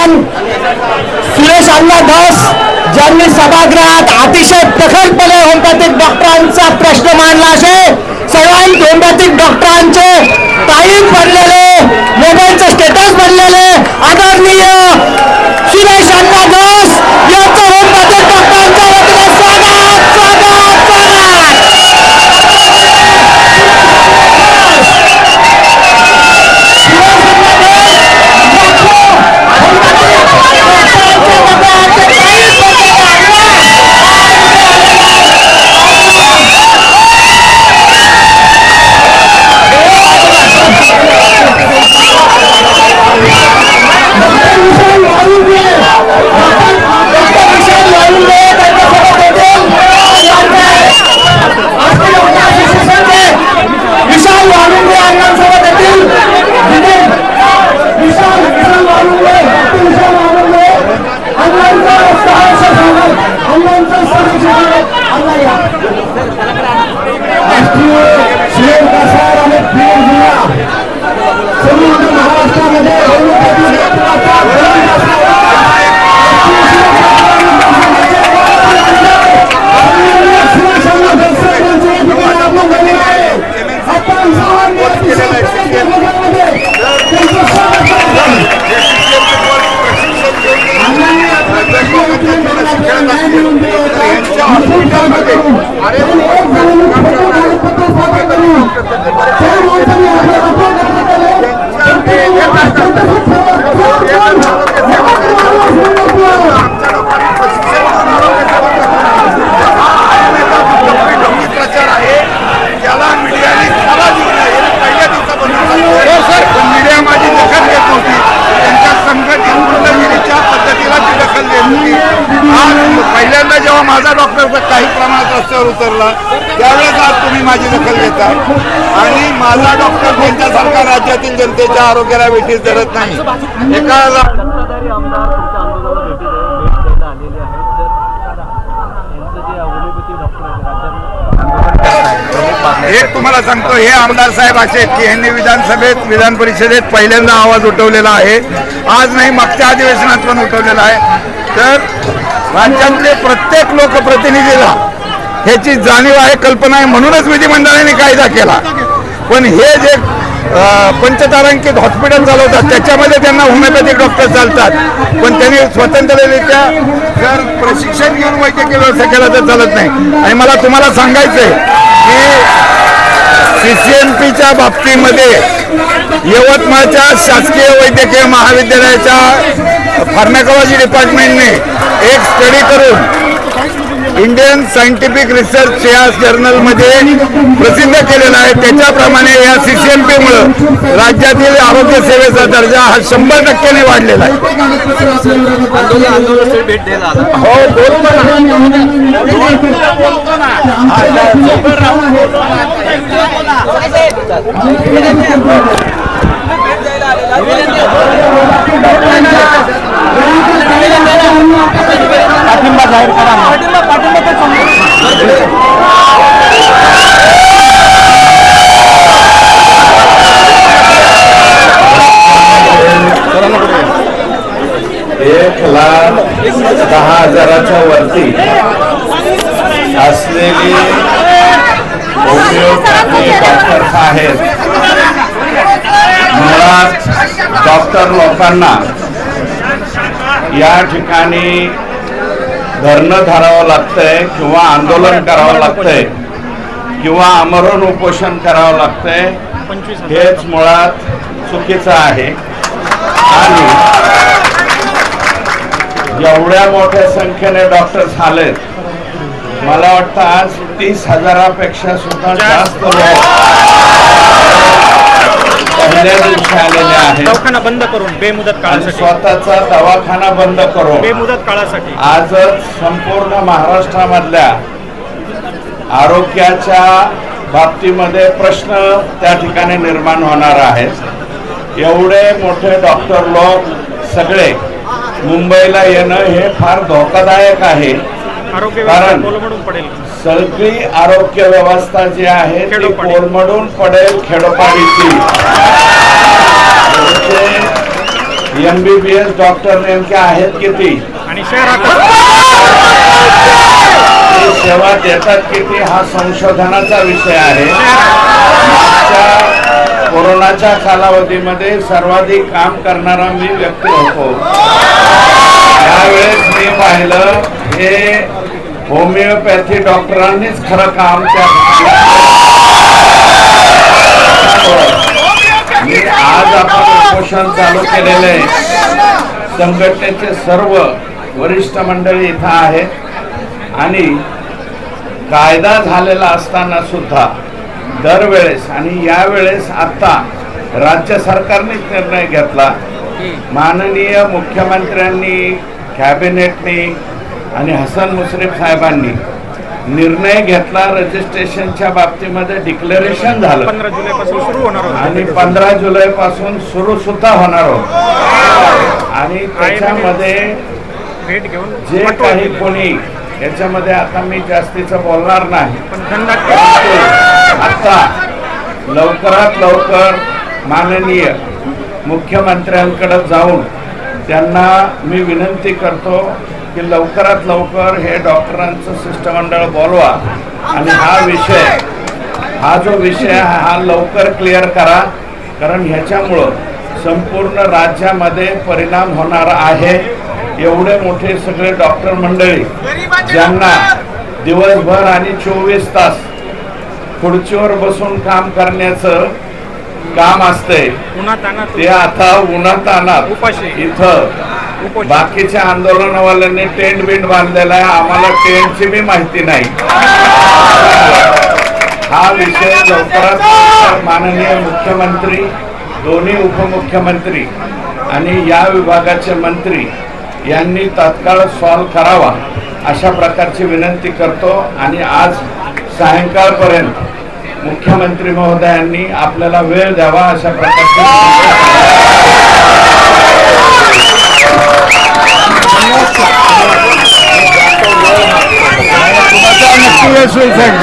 विद्वान सुरेश अण्णा दास ज्यांनी सभागृहात अतिशय प्रखरपणे होमिओपॅथिक डॉक्टरांचा प्रश्न मांडला असे सगळ्यां होमिओपॅथिक डॉक्टरांचे टाईम पडलेले मोबाईलचे स्टेटस बनलेले आणि आणि माझा डॉक्टर त्यांच्यासारखा राज्यातील जनतेच्या आरोग्याला वेठीस धरत नाही. एका एक तुम्हाला सांगतो हे आमदार साहेब असे आहेत की यांनी विधानसभेत विधान परिषदेत पहिल्यांदा आवाज उठवलेला आहे. आज नाही मागच्या अधिवेशनात पण उठवलेला आहे. तर राज्यातले प्रत्येक लोकप्रतिनिधीला ह्याची जाणीव आहे कल्पना आहे म्हणूनच विधिमंडळाने कायदा केला. पण हे जे पंचतारांकित हॉस्पिटल चालवतात त्याच्यामध्ये त्यांना होमिओपॅथिक डॉक्टर चालतात. पण त्यांनी स्वतंत्ररित्या जर प्रशिक्षण घेऊन वैद्यकीय व्यवस्था केला तर चालत नाही. आणि मला तुम्हाला सांगायचंय की सी सी एम पीच्या बाबतीमध्ये यवतमाळच्या शासकीय वैद्यकीय महाविद्यालयाच्या फार्मॅकॉलॉजी डिपार्टमेंटने एक स्टडी करून इंडियन सायंटिफिक रिसर्च या जर्नलमध्ये प्रसिद्ध केलेला आहे. त्याच्याप्रमाणे या सी सी एम पीमुळं राज्यातील आरोग्य सेवेचा दर्जा हा शंभर टक्क्याने वाढलेला आहे. हो, आंदोलन हो बोलतो ना पाठिंबा जाहीर करा एक लाख दहा हजाराच्या वरती असलेली डॉक्टर्स आहेत. मुळात डॉक्टर लोकांना या ठिकाणी धरणं धरावं लागतंय किंवा आंदोलन करावं लागतंय किंवा आमरण उपोषण करावं लागतंय हेच मुळात चुकीचं आहे. आणि एवढ्या मोठ्या संख्येने डॉक्टर झालेत. मला वाटतं आज तीस हजारापेक्षा सुद्धा जास्त लोक. पहिल्या दिवशी आलेले आहेत. दवाखाना बंद करून बेमुदत आणि काळासाठी. स्वतःचा दवाखाना बंद करून बेमुदत काळासाठी. आजच संपूर्ण महाराष्ट्रामधल्या आरोग्याच्या बाबतीमध्ये प्रश्न त्या ठिकाणी निर्माण होणार आहेत. एवढे मोठे डॉक्टर लोक सगळे मुंबईला येणं हे फार धोकादायक आहे. आरोग्य कारण- पडेल. सगळी आरोग्य व्यवस्था जी आहे ती. कोलमडून पडेल खेडोपाडीची. म्हणजे एमबीबीएस डॉक्टर नेमके आहेत किती? सेवा देतात किती? हा संशोधनाचा विषय आहे. कोरोनाच्या कालावधीमध्ये सर्वाधिक काम करणारा मी व्यक्ती होतो. त्यावेळेस मी पाहिलं हे होमिओपॅथी डॉक्टरांनीच खरं काम त्या मी आज आपण उपोषण चालू केलेले आहे. संघटनेचे सर्व वरिष्ठ मंडळी इथं आहेत. आणि कायदा झालेला असताना सुद्धा दरवेळेस आणि यावेळेस आता राज्य सरकारनेच निर्णय घेतला. माननीय मुख्यमंत्र्यांनी कॅबिनेटनी आणि हसन मुश्रीफ साहेबांनी निर्णय घेतला रजिस्ट्रेशनच्या बाबतीमध्ये डिक्लेरेशन झालं. पंधरा जुलैपासून सुरू होणार होतं. आणि पंधरा जुलै पासून सुरू सुद्धा होणार होत. आणि त्याच्यामध्ये जे काही. कोणी याच्यामध्ये आता मी जास्तीचं बोलणार नाही. आता लवकरात लवकर माननीय मुख्यमंत्र्यांकडे जाऊन त्यांना मी विनंती करतो की लवकरात लवकर हे डॉक्टरांचं शिष्टमंडळ बोलवा आणि हा विषय हा जो विषय आहे हा लवकर क्लिअर करा कारण ह्याच्यामुळं संपूर्ण राज्यामध्ये परिणाम होणार आहे एवढे मोठे सगळे डॉक्टर मंडळी ज्यांना दिवसभर आणि चोवीस तास खुर्चीवर बसून काम करण्याचं काम आणत ते आता उन्हात आणत उपाशी. इथं. बाकीच्या आंदोलनवाल्यांनी टेंट बिंट बांधलेला आहे. आम्हाला टेंटची बी माहिती नाही. हा विषय लवकरात माननीय मुख्यमंत्री दोन्ही उपमुख्यमंत्री आणि या विभागाचे मंत्री यांनी तात्काळ सॉल्व करावा अशा प्रकारची विनंती करतो. आणि आज सायंकाळपर्यंत मुख्यमंत्री महोदयांनी आपल्याला वेळ द्यावा अशा प्रकारची and the spiritual things.